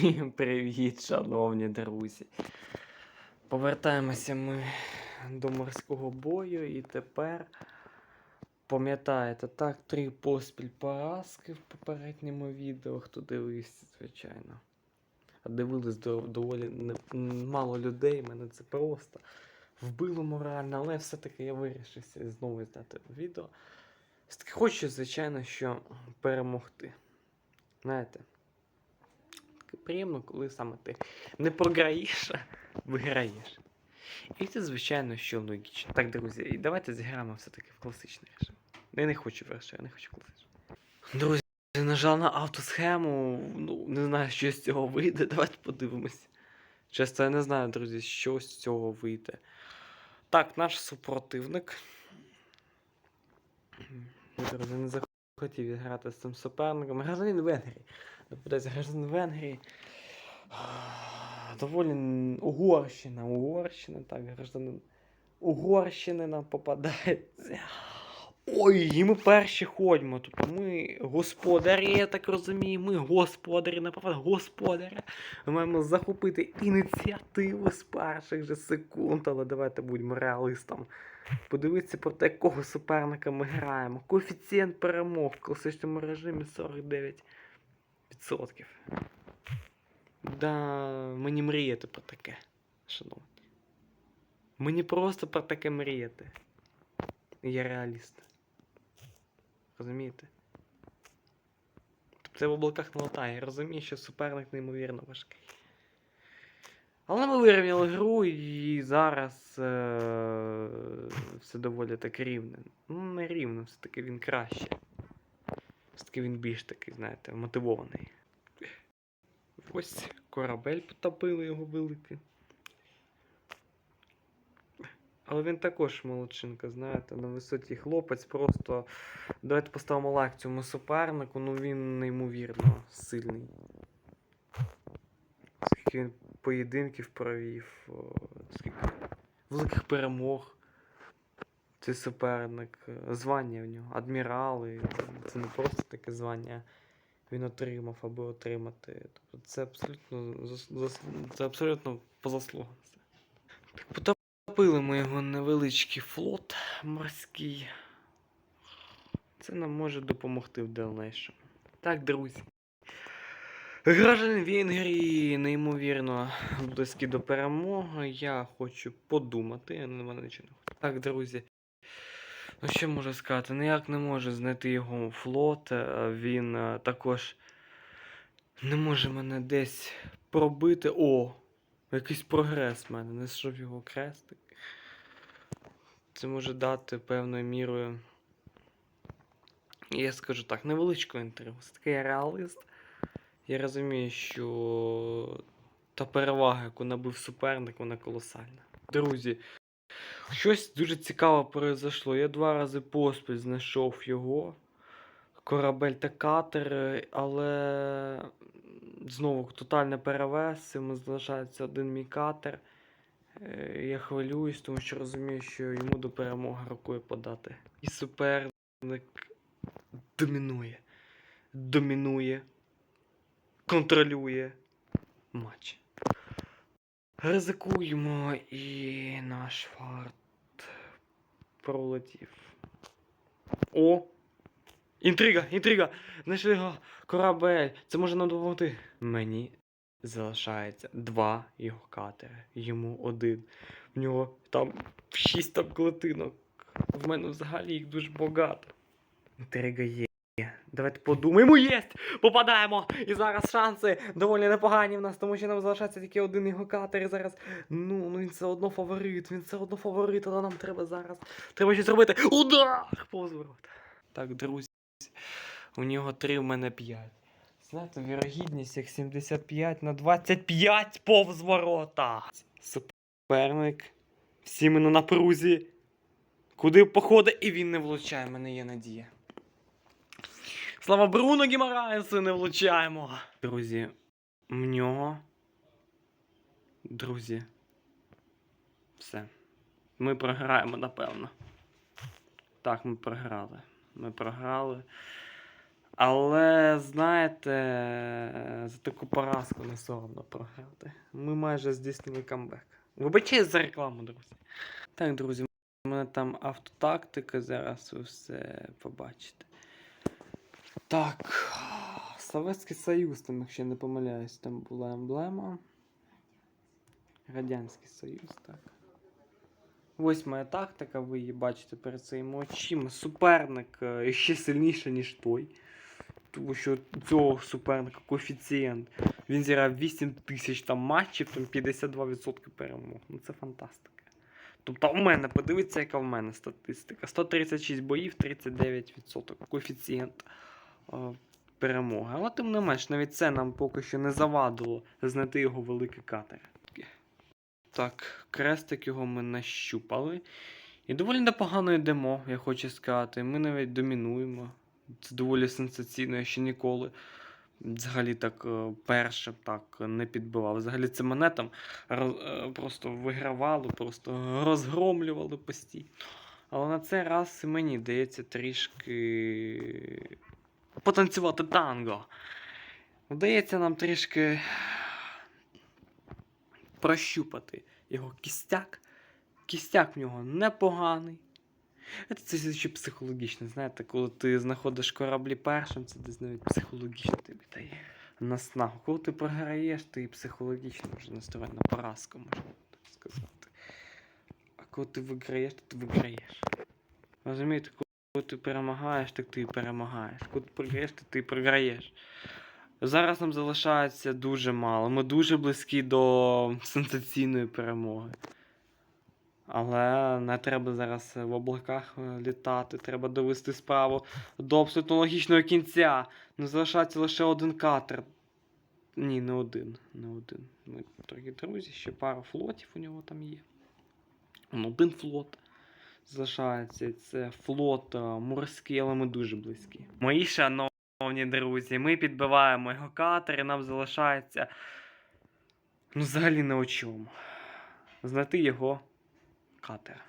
Всім привіт, шановні друзі. Повертаємося ми до морського бою і тепер, пам'ятаєте, так, три поспіль поразки в попередньому відео, хто дивився, звичайно. А дивились доволі не, мало людей, мене це просто вбило морально, але все-таки я вирішився знову зняти відео. Все-таки хочу, звичайно, що перемогти. Знаєте, приємно, коли саме ти не програєш, а виграєш. І це, звичайно, що логічно. Так, друзі, і давайте зіграємо все-таки в класичний режим. Я не хочу верши, я не хочу класичний. Друзі, нажав на автосхему. Ну, не знаю, що з цього вийде. Давайте подивимось. Чесно, я не знаю, друзі, що з цього вийде. Так, наш супротивник. Друзі, не захотів грати з цим суперником. Гражданин Венгрії. Нападається гражданин Венгрії. Доволі Угорщина, Угорщина, так, гражданин Угорщини нам попадається. Ой, і ми перші ходимо. Тобто ми господарі, я так розумію, ми господарі, напевно, господарі. Ми маємо захопити ініціативу з перших же секунд, але давайте будемо реалістами. Подивитися про те, якого суперника ми граємо. Коефіцієнт перемог в класичному режимі 49%. Да, мені мріяти про таке, шановні. Мені просто про таке мріяти. Я реаліст. Розумієте? Тобто це в облаках не латає. Я розумію, що суперник неймовірно важкий. Але ми вирівняли гру і зараз е- все доволі так рівне. Ну, не рівно, все-таки він краще. Все-таки він більш такий, знаєте, мотивований. Ось корабель потопили його великий. Але він також молодчинка, знаєте, на висоті хлопець. Просто давайте поставимо лайк цьому супернику, ну він неймовірно сильний. Скільки він поєдинків провів, скільки великих перемог. Цей суперник, е, звання в нього, адмірали. Це не просто таке звання він отримав аби отримати. Тобто це абсолютно це абсолютно по заслугам. потопили ми його невеличкий флот морський. Це нам може допомогти в дальнейшому. Так, друзі. Гражданин Венгрії, неймовірно, близькі до перемоги. Я хочу подумати, я на мене нічого не хочу. Так, друзі. Ну, що можу сказати? Ніяк не можу знайти його флот. е, Він е, також не може мене десь пробити. О! Якийсь прогрес в мене. Знайшов його крестик. Це може дати певною мірою. Я скажу так, невеличку інтригу. Все таки реаліст. Я розумію, що та перевага, яку набив суперник, вона колосальна. Друзі, щось дуже цікаве произошло. Я два рази поспіль знайшов його. Корабель та катер, але знову тотальне перевес. Йому залишається один мій катер. Е, Я хвилююсь, тому що розумію, що йому до перемоги рукою подати. І суперник домінує. Домінує. Контролює матч. Ризикуємо і наш фарт пролетів. О! Інтрига! Інтрига! Знайшли його корабель! Це може нам допомогти. Мені залишається два його катери. Йому один. В нього там шість там клетинок. В мене взагалі їх дуже багато. Інтрига є. Давайте подумаємо. Єсть! Попадаємо! І зараз шанси доволі непогані в нас, тому що нам залишається тільки один його катер. І зараз. Ну, ну він все одно фаворит. Він все одно фаворит, але нам треба зараз. Треба щось робити. Удар! Повз ворота. Так, друзі. У нього 3, в мене 5. Знаєте, вірогідність як 75 на 25 повз ворота. Суперник. Всі ми на напрузі. Куди походить, і він не влучає, мене є надія. Слава Бруно Гімараєсу, не влучаємо. Друзі, в нього. Друзі. Все. Ми програємо, напевно. Так, ми програли. Ми програли. Але знаєте, за таку поразку не соромно програти. Ми майже здійснили камбек. Вибачте за рекламу, друзі. Так, друзі, у мене там автотактика, зараз ви все побачите. Так. Советський Союз, там, якщо я не помиляюсь, там була емблема. Радянський Союз, так. Ось тактика, ви її бачите перед своїми очима. Суперник е, ще сильніший, ніж той. Тому що цього суперника коефіцієнт. Він зіграв 8 тисяч там матчів, там 52% перемог. Ну це фантастика. Тобто у мене, подивіться, яка в мене статистика. 136 боїв, 39% коефіцієнт перемоги. Але тим не менш, навіть це нам поки що не завадило знайти його великий катер. Так, крестик його ми нащупали. І доволі непогано йдемо, я хочу сказати. Ми навіть домінуємо. Це доволі сенсаційно, я ще ніколи. Взагалі так е, перше так не підбивав. Взагалі це мене там роз- е, просто вигравали, просто розгромлювали постійно. Але на цей раз мені дається трішки потанцювати танго. Вдається нам трішки прощупати його кістяк. Кістяк в нього непоганий. Це це ще психологічно, знаєте, коли ти знаходиш кораблі першим, це десь навіть психологічно тобі дає наснагу. Коли ти програєш, ти психологічно вже настроєн на поразку, можна так сказати. А коли ти виграєш, то ти виграєш. Розумієте, коли ти перемагаєш, так ти перемагаєш. Коли ти програєш, то ти програєш. Зараз нам залишається дуже мало. Ми дуже близькі до сенсаційної перемоги. Але не треба зараз в облаках е, літати, треба довести справу до абсолютно логічного кінця. Не залишається лише один катер. Ні, не один. Не один. Ми, дорогі друзі, ще пара флотів у нього там є. Один флот залишається. Це флот е, морський, але ми дуже близькі. Мої шановні друзі, ми підбиваємо його катер, і нам залишається. Ну, взагалі не о чому. Знайти його катер.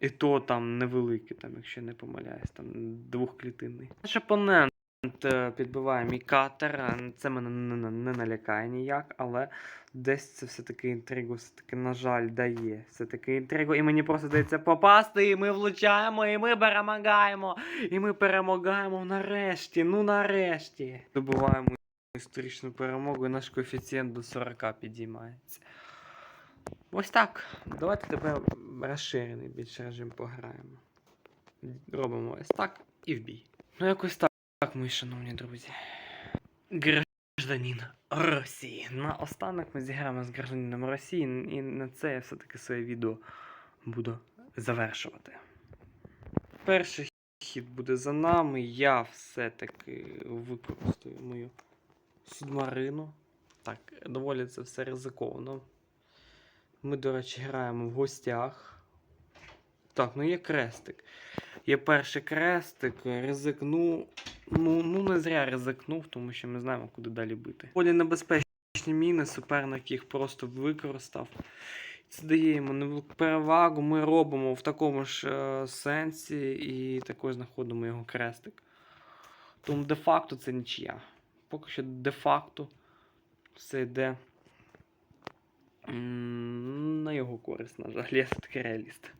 І то там невеликий, там, якщо не помиляюсь, там двохклітинний. Наш опонент підбиває мій катер. е, Це мене не, не, не налякає ніяк, але десь це все-таки інтригу, все-таки, на жаль, дає. Все-таки інтригу, і мені просто дається попасти, і ми влучаємо, і ми перемагаємо. І ми перемагаємо нарешті. Ну нарешті. Добуваємо історичну перемогу, і наш коефіцієнт до 40 підіймається. Ось так. Давайте тепер розширений більш режим пограємо. Робимо ось так і в бій. Ну, якось так, так, мої шановні друзі. Гражданин Росії. На останок ми зіграємо з гражданином Росії, і на це я все-таки своє відео буду завершувати. Перший хід буде за нами. Я все-таки використаю мою субмарину. Так, доволі це все ризиковано. Ми, до речі, граємо в гостях. Так, ну є крестик. Є перший крестик, ризикну. Ну, ну не зря ризикнув, тому що ми знаємо, куди далі бити. Полі небезпечні міни, суперник їх просто використав. Це дає йому невелику перевагу. Ми робимо в такому ж е, сенсі і також знаходимо його крестик. Тому де-факто це нічия. Поки що де-факто все йде На його користь, на жаль, я все-таки реаліст.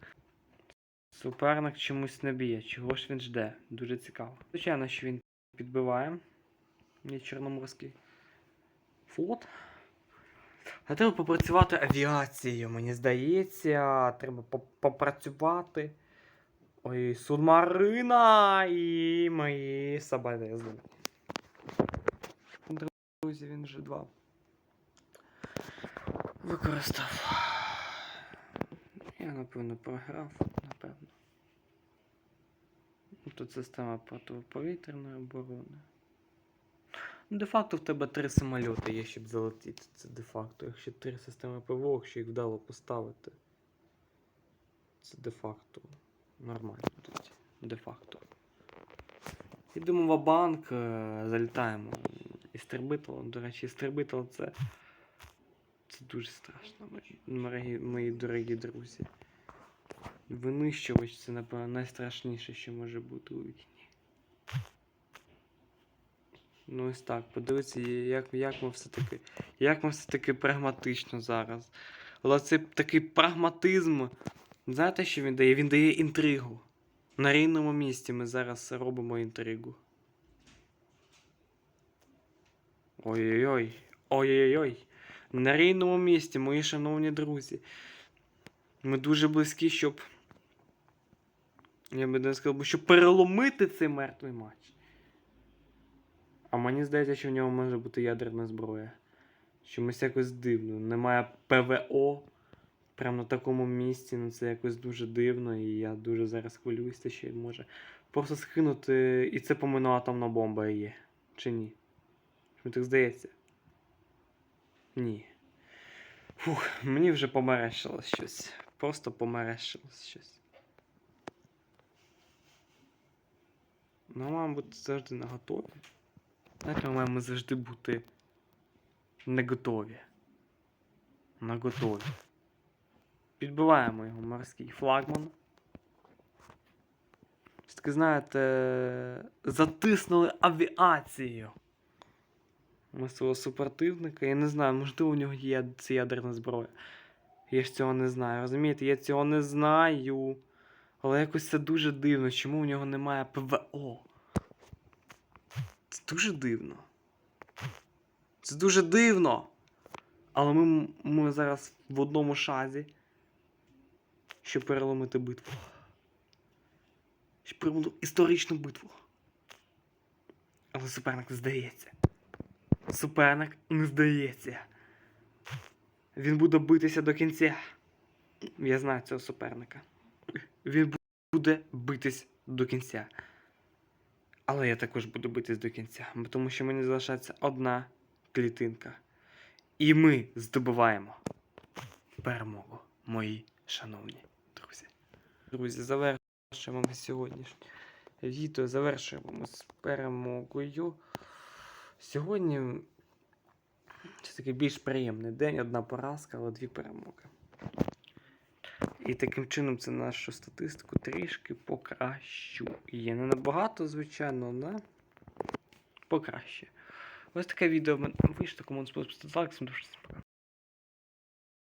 Суперник чомусь не б'є. Чого ж він жде? Дуже цікаво. Звичайно, що він підбиває. Є Чорноморський флот. А треба попрацювати авіацією, мені здається. Треба попрацювати. Ой, субмарина і мої соболезновання. Друзі, він вже два використав. Я, напевно, програв, Тут система протиповітряної оборони. Ну, Де-факто в тебе три самольоти є, щоб залетіти. Це де-факто. Якщо три системи ПВО, якщо їх вдало поставити. Це де-факто. Нормально тоді. Де-факто. Йдемо в банк, залітаємо істребителем. До речі, істребитель це. Це дуже страшно, мої, мої дорогі друзі. Винищувач це, напевно, найстрашніше, що може бути у війні. Ну ось так, подивіться, як, як ми все-таки. Як ми все-таки прагматично зараз. Але це такий прагматизм. Знаєте, що він дає? Він дає інтригу. На рівному місці ми зараз робимо інтригу. Ой-ой-ой. Ой-ой-ой. На рівному місці, мої шановні друзі. Ми дуже близькі, щоб. Я би не сказав, щоб переломити цей мертвий матч. А мені здається, що в нього може бути ядерна зброя. Чомусь якось дивно. Немає ПВО. Прямо на такому місці. Ну це якось дуже дивно, і я дуже зараз хвилююся, що він може просто скинути. І це по атомна бомба є. Чи ні? Мені так здається. Ні. Фух, мені вже померещилось щось. Просто померещилось щось. Ну, маємо бути завжди на готові. Знаєте, ми маємо завжди бути не готові. На готові. Підбиваємо його морський флагман. Ось таки, знаєте, затиснули авіацією. Ми свого супротивника. Я не знаю, можливо, у нього є ця ядерна зброя. Я ж цього не знаю. Розумієте, я цього не знаю. Але якось це дуже дивно, чому у нього немає ПВО. Це дуже дивно. Це дуже дивно. Але ми, ми зараз в одному шазі. Щоб переломити битву. Щоб переломити історичну битву. Але суперник не здається. Суперник не здається. Він буде битися до кінця. Я знаю цього суперника. Він буде битись до кінця. Але я також буду битись до кінця, тому що мені залишається одна клітинка. І ми здобуваємо перемогу, мої шановні друзі. Друзі, завершуємо ми сьогоднішнє відео. Завершуємо ми з перемогою. Сьогодні це такий більш приємний день, одна поразка, але дві перемоги. І таким чином це нашу статистику трішки покращує. Не набагато, звичайно, але покраще. Ось таке відео вийшло. Кому сподобалося, лайк, всім дуже пока.